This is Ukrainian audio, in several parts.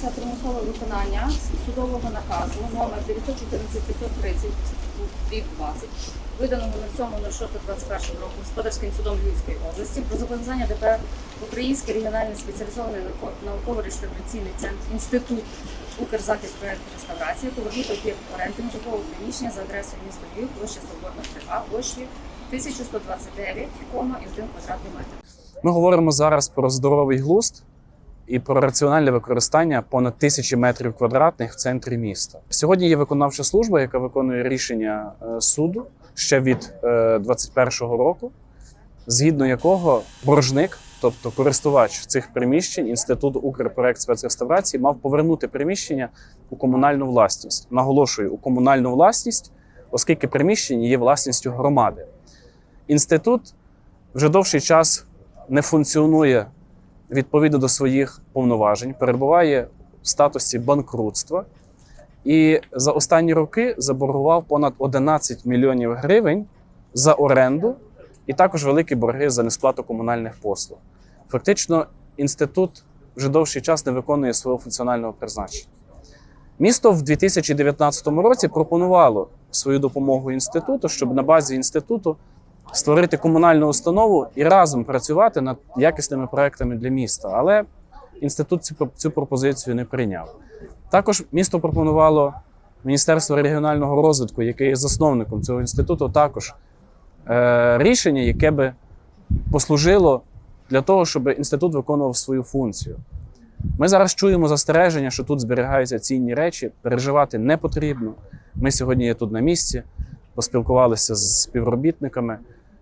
Це примусове виконання судового наказу номер 914 530 дріб 20, виданого на 7.06.21 року Господарським судом Львівської області про зобов'язання ДП Український регіональний спеціалізований науково-реставраційний центр інститут Укрзахист проєкту реставрації повернути об'єкт оренди нежитлового приміщення за адресою міста Львів, площа Соборна 3А, площею 1129,1 квадратний метр. Ми говоримо зараз про здоровий глузд і про раціональне використання понад тисячі метрів квадратних в центрі міста. Сьогодні є виконавча служба, яка виконує рішення е, суду ще від 2021 року, згідно якого боржник, тобто користувач цих приміщень, інститут Укрпроект спецреставрації, мав повернути приміщення у комунальну власність. Наголошую, у комунальну власність, оскільки приміщення є власністю громади. Інститут вже довший час не функціонує відповідно до своїх повноважень, перебуває в статусі банкрутства і за останні роки заборгував понад 11 мільйонів гривень за оренду і також великі борги за несплату комунальних послуг. Фактично, інститут вже довший час не виконує свого функціонального призначення. Місто в 2019 році пропонувало свою допомогу інституту, щоб на базі інституту створити комунальну установу і разом працювати над якісними проектами для міста. Але інститут цю, пропозицію не прийняв. Також місто пропонувало Міністерство регіонального розвитку, яке є засновником цього інституту, також е, рішення, яке би послужило для того, щоб інститут виконував свою функцію. Ми зараз чуємо застереження, що тут зберігаються цінні речі. Переживати не потрібно. Ми сьогодні є тут на місці, поспілкувалися з співробітниками.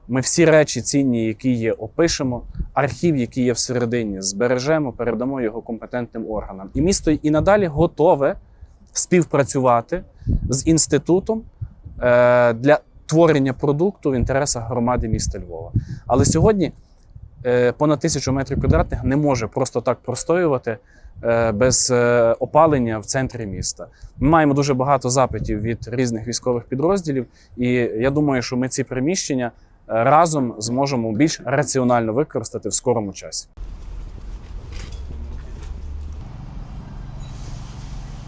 Ми всі речі цінні, які є, опишемо. Архів, який є всередині, збережемо, передамо його компетентним органам. І місто і надалі готове співпрацювати з інститутом е, для творення продукту в інтересах громади міста Львова. Але сьогодні е, понад тисячу метрів квадратних не може просто так простоювати е, без опалення в центрі міста. Ми маємо дуже багато запитів від різних військових підрозділів, і я думаю, що ми ці приміщення разом зможемо більш раціонально використати в скорому часі.